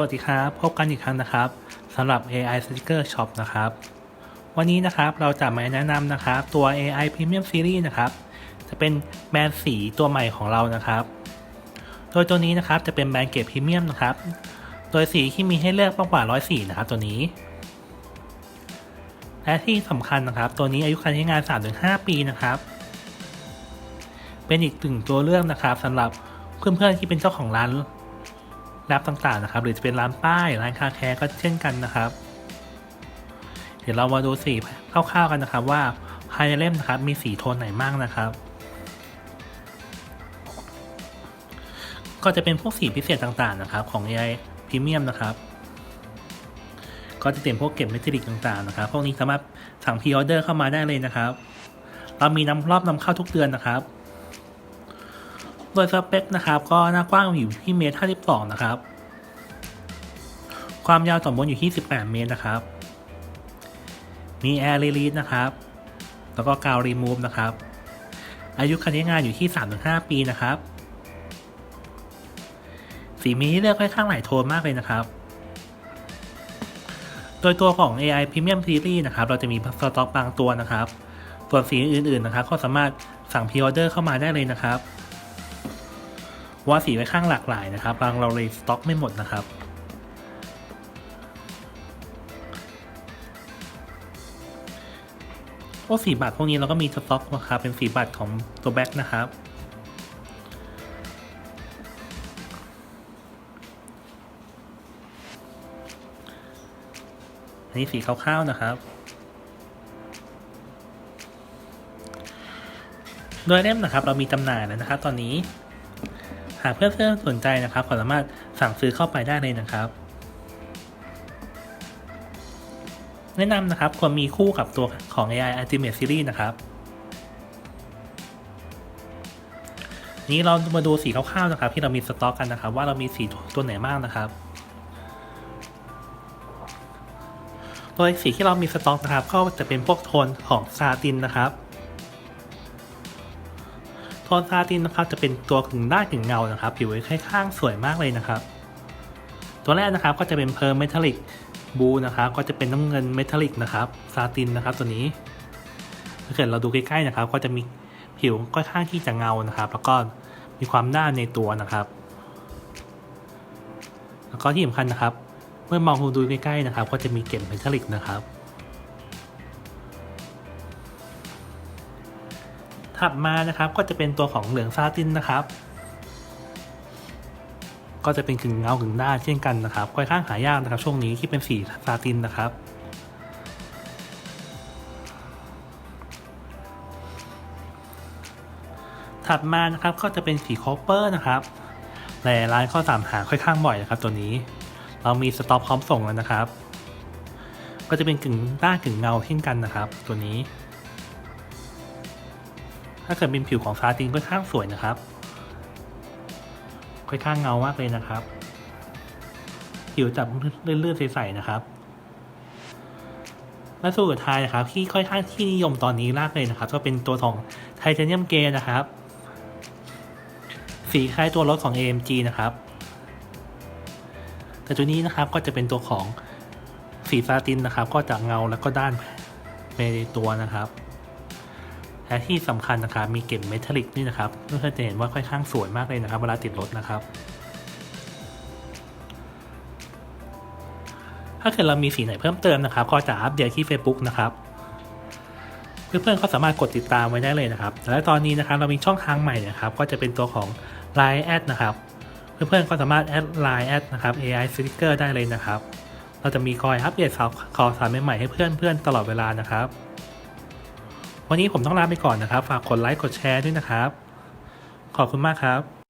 วัสดีครับ พบกันอีกครั้งนะครับสำหรับ AI Sticker Shop นะครับ วันนี้นะครับเราจะมาแนะนำนะครับตัว AI Premium Series นะครับ จะเป็นแบรนด์สีตัวใหม่ของเรานะครับ โดยตัวนี้นะครับจะเป็นแบรนด์เกรดพรีเมียมนะครับ โดยสีที่มีให้เลือกมากกว่า100สีนะครับตัวนี้ และที่สำคัญนะครับ ตัวนี้อายุการใช้งาน 3-5 ปีนะครับ เป็นอีกหนึ่งตัวเลือกนะครับสำหรับเพื่อนๆที่เป็นเจ้าของร้าน รปต่างๆนะครับ หรือจะเป็นร้านป้ายร้านคาแคร์ก็เช่นกันนะครับ เดี๋ยวเรามาดูสีคร่าวๆกันนะครับ ว่าภายในเล่มนะครับมีสีโทนไหนบ้างนะครับ ก็จะเป็นพวกสีพิเศษต่างๆนะครับ ของ AI Premium นะครับก็จะเป็นพวกเก็บเมทัลลิกต่างๆนะครับ พวกนี้สามารถสั่งพรีออเดอร์เข้ามาได้เลยนะครับ เรามีนำรอบนำเข้าทุกเดือนนะครับ โดยสเปคนะครับก็หน้ากว้างอยู่ที่เมตร52 นะครับ ความยาวต่อบนอยู่ที่ 18 เมตรนะครับ มี Air Release นะครับ แล้วก็กาว Remove นะครับ อายุการใช้งานอยู่ที่ 3-5 ปีนะครับ สีมีให้เลือกค่อนข้างหลายโทนมากเลยนะครับ โดยตัวของ AI Premium Series นะครับ เราจะมีสต็อกบางตัวนะครับ ส่วนสีอื่นๆนะครับ ก็สามารถสั่งพรีออเดอร์เข้ามาได้เลยนะครับ ว่าสีไว้ข้างหลากหลายนะครับบางเราเลยสต็อกไม่หมดนะครับ พวกสีบัตรพวกนี้เราก็มีสต็อกนะครับเป็นสีบัตรของตัวแบ็คนะครับอันนี้สีคร่าวๆนะครับโดยเล่มนะครับเรามีจำหน่ายแล้วนะครับตอนนี้ากเพื่อนๆสนใจนะครับก็สามารถสั่งซื้อเข้าไปได้เลยนะครับแนะนำนะครับควรมีคู่กับตัวของ AI Ultimate Series นะครับ นี้เรามาดูสีคร่าวๆนะครับ ที่เรามีสต็อกกันนะครับ ว่าเรามีสีตัวไหนบ้างนะครับโดยสีที่เรามีสต็อกนะครับ ก็จะเป็นพวกโทนของซาตินนะครับ โทนซาตินนะครับจะเป็นตัวกึ่งด้านกึ่งเงานะครับ ผิวค่อนข้างสวยมากเลยนะครับ ตัวแรกนะครับก็จะเป็นเพ r ร์ m เมทัลลิกบูนะครับก็จะเป็นน้ำเงินเมทัลลิกนะครับซาตินนะครับตัวนี้ถ้าเกิดเราดูใกล้ๆนะครับ ก็จะมีผิวค่อนข้างที่จะเงานะครับ แล้วก็มีความด้านในตัวนะครับ แล้วก็ที่สำคัญนะครับ เมื่อมองดูใกล้ๆนะครับ ก็จะมีเกล็ดเมทัลลิกนะครับ ถัดมานะครับก็จะเป็นตัวของเหลืองซาตินนะครับ ก็จะเป็นกึ่งเงากึ่งด้านเช่นกันนะครับค่อนข้างหายากนะครับ ช่วงนี้ที่เป็นสีซาตินนะครับถัดมานะครับก็จะเป็นสีคอปเปอร์นะครับหลายร้านก็ตามหาค่อนข้างบ่อยนะครับ ตัวนี้ เรามีสต็อกพร้อมส่งแล้วนะครับ ก็จะเป็นกึ่งด้านกึ่งเงาเช่นกันนะครับ ตัวนี้ ถ้าเกิดเป็นผิวของซาตินค่อนข้างสวยนะครับ ค่อนข้างเงามากเลยนะครับ ผิวจับเลื่อนๆใสๆนะครับและสูตรสุดท้ายนะครับ ที่ค่อนข้างที่นิยมตอนนี้มากเลยนะครับ ก็เป็นตัวของไทเทเนียมเกรนะครับ สีคล้ายตัวรถของ AMG นะครับ แต่ตัวนี้นะครับก็จะเป็นตัวของสีซาตินนะครับ ก็จะเงาแล้วก็ด้านในตัวนะครับ และที่สำคัญนะครับมีเกล็ดเมทัลลิกนี่นะครับเพื่อนๆจะเห็นว่าค่อนข้างสวยมากเลยนะครับ เวลาติดรถนะครับ ถ้าเกิดเรามีสีไหนเพิ่มเติมนะครับ ก็จะอัปเดตที่ Facebook นะครับเพื่อนๆก็สามารถกดติดตามไว้ได้เลยนะครับ และตอนนี้นะครับเรามีช่องทางใหม่นะครับ ก็จะเป็นตัวของ Line แอดนะครับ เพื่อนๆก็สามารถแอด Line แอดนะครับ AI Sticker ได้เลยนะครับ เราจะมีคอยอัปเดตข่าวสารใหม่ๆให้เพื่อนๆตลอดเวลานะครับ วันนี้ผมต้องลาไปก่อนนะครับ ฝากกดไลค์กดแชร์ด้วยนะครับ ขอบคุณมากครับ